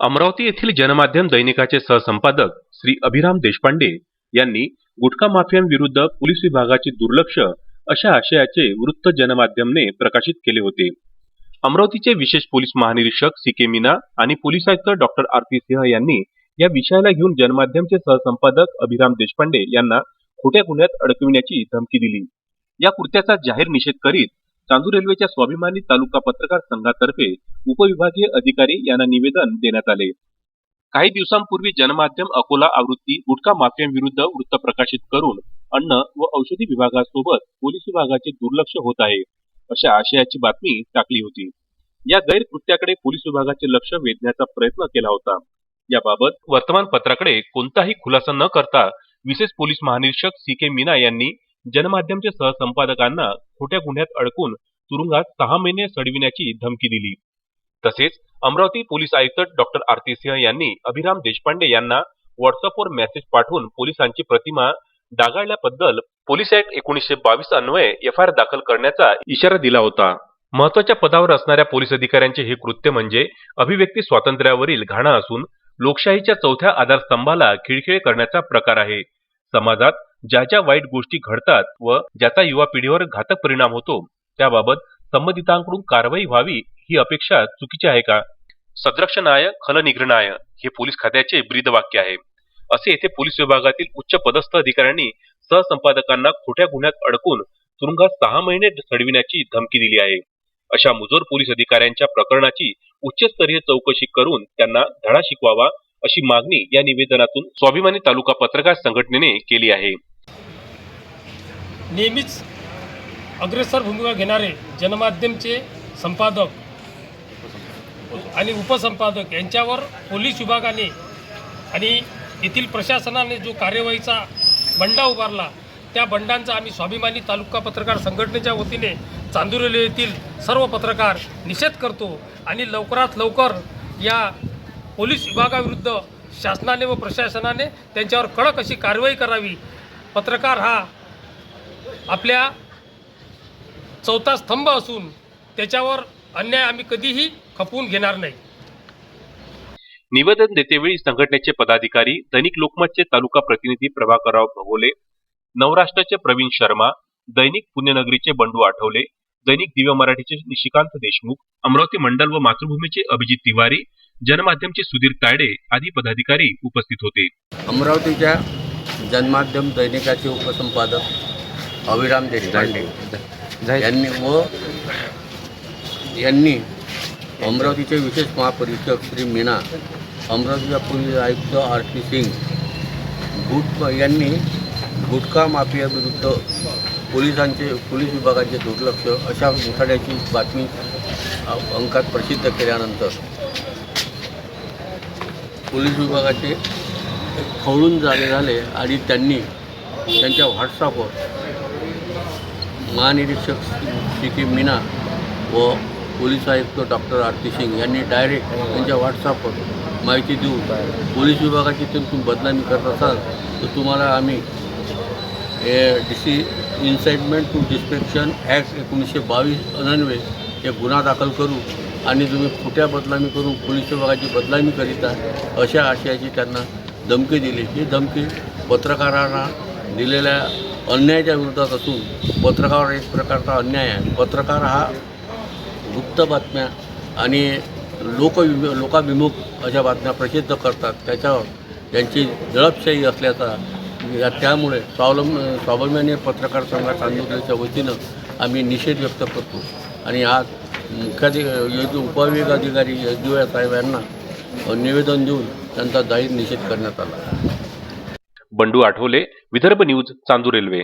अमरावती येथील जनमाध्यम दैनिकाचे सहसंपादक श्री अभिराम देशपांडे यांनी गुटखा माफियांविरुद्ध पोलीस विभागाचे दुर्लक्ष अशा आशयाचे वृत्त जनमाध्यमने प्रकाशित केले होते. अमरावतीचे विशेष पोलीस महानिरीक्षक सी के मीना आणि पोलीस आयुक्त डॉक्टर पी सिंह यांनी या विषयाला घेऊन जनमाध्यमचे सहसंपादक अभिराम देशपांडे यांना खोट्या गुन्ह्यात अडकविण्याची धमकी दिली. या कृत्याचा जाहीर निषेध करीत चांदूर रेल्वेच्या स्वाभिमानी तालुका पत्रकार संघातर्फे उपविभागीय अधिकारी यांना निवेदन देण्यात आले. काही दिवसांपूर्वी जनमाध्यम अकोला आवृत्ती गुटखा माफियांविरुद्ध वृत्त प्रकाशित करून अन्न व औषधी विभागासोबत पोलीस विभागाचे दुर्लक्ष होत आहे अशा आशयाची बातमी टाकली होती. या गैरकृत्याकडे पोलीस विभागाचे लक्ष वेधण्याचा प्रयत्न केला होता. याबाबत वर्तमानपत्राकडे कोणताही खुलासा न करता विशेष पोलीस महानिरीक्षक सी के मीना यांनी जनमाध्यमचे सहसंपादकांना खोट्या गुन्ह्यात अडकून तुरुंगात सहा महिने सडविण्याची धमकी दिली. तसेच अमरावती पोलीस आयुक्त डॉक्टर आरती सिंह यांनी अभिराम देशपांडे यांना व्हॉट्सअपवर मेसेज पाठवून पोलिसांची प्रतिमा डागाळल्याबद्दल पोलीस ऍक्ट एकोणीसशे बावीस अन्वये एफ आय आर दाखल करण्याचा इशारा दिला होता. महत्त्वाच्या पदावर असणाऱ्या पोलीस अधिकाऱ्यांचे हे कृत्य म्हणजे अभिव्यक्ती स्वातंत्र्यावरील घाणा असून लोकशाहीच्या चौथ्या आधारस्तंभाला खिळखिळे करण्याचा प्रकार आहे. समाजात ज्या ज्या वाईट गोष्टी घडतात व ज्याचा युवा पिढीवर घातक परिणाम होतो त्याबाबत संबंधितांकडून कारवाई व्हावी ही अपेक्षा चुकीची आहे का? सद्रक्षणाय खलनिग्रणाय हे पोलीस खात्याचे ब्रीद वाक्य आहे. असे येथे पोलीस विभागातील उच्च पदस्थ अधिकाऱ्यांनी सहसंपादकांना खोट्या गुन्ह्यात अडकून तुरुंगात सहा महिने सडविण्याची धमकी दिली आहे. अशा मुजोर पोलीस अधिकाऱ्यांच्या प्रकरणाची उच्चस्तरीय चौकशी करून त्यांना धडा शिकवावा अशी मागणी या निवेदनातून स्वाभिमानी तालुका पत्रकार संघटनेने केली आहे. नेहमीच अग्रेसर भूमिका घेणारे जनमाध्यमचे संपादक आणि उपसंपादक यांच्यावर पोलीस विभागाने आणि येथील प्रशासनाने जो कार्यवाहीचा बंडा उभारला त्या बंडांचा आम्ही स्वाभिमानी तालुका पत्रकार संघटनेच्या वतीने चांदुरेली येथील सर्व पत्रकार निषेध करतो आणि लवकरात लवकर या पोलीस विभागाविरुद्ध शासनाने व प्रशासनाने त्यांच्यावर कडक अशी कारवाई करावी. पत्रकार हा आपल्या चौथा स्तंभ असून त्याच्यावर अन्याय आम्ही कधीही खपवून घेणार नाही. निवेदन देतेवेळी संघटनेचे पदाधिकारी दैनिक लोकमतचे तालुका प्रतिनिधी प्रभाकरराव भगोले नवराष्ट्राचे प्रवीण शर्मा दैनिक पुण्यनगरीचे बंडू आठवले दैनिक दिव्य मराठीचे निशिकांत देशमुख अमरावती मंडल व मातृभूमीचे अभिजित तिवारी जनमाध्यमचे सुधीर तायडे आदी पदाधिकारी उपस्थित होते. अमरावतीच्या जनमाध्यम दैनिकाचे उपसंपादक अविराम देशपांडे यांनी व यांनी अमरावतीचे विशेष महापरीक्षक श्री मीना अमरावतीच्या पोलीस आयुक्त आर टी सिंग गुट यांनी गुटखा माफियाविरुद्ध पोलिसांचे पोलीस विभागाचे दुर्लक्ष अशा मुठाड्याची बातमी अंकात प्रसिद्ध केल्यानंतर पोलीस विभागाचे खवळून जागे झाले आणि त्यांनी त्यांच्या व्हॉट्सअपवर महानिरीक्षक सी के मीना व पोलीस आयुक्त डॉक्टर आरती सिंग यांनी डायरेक्ट त्यांच्या व्हॉट्सअपवर माहिती देऊन पोलीस विभागाची जर तुम्ही बदनामी करत असाल तर तुम्हाला आम्ही डिसी इन्साइटमेंट टू डिस्पेक्शन ॲक्ट एकोणीसशे बावीस अनन्वे हे गुन्हा दाखल करू. आणि तुम्ही खोट्या बदनामी करून पोलीस विभागाची बदनामी करीता अशा आशयाची त्यांना धमकी दिली. ही धमकी पत्रकारांना दिलेल्या अन्यायाच्या विरोधात असून पत्रकार एक प्रकारचा अन्याय आहे. पत्रकार हा गुप्त बातम्या आणि लोकविमु लोकाभिमुख अशा बातम्या प्रसिद्ध करतात. त्याच्यावर त्यांची जळपशाही असल्याचा या त्यामुळे स्वावलंब स्वाभिमानी पत्रकार संघात आंदोलनाच्या वतीनं आम्ही निषेध व्यक्त करतो. आणि आज मुख्याधिक उपविभागाधिकारी एस डी वाय साहेब यांना निवेदन देऊन त्यांचा जाहीर निषेध करण्यात आला. Bandu Athawale Vidarbha news Chandur Railway.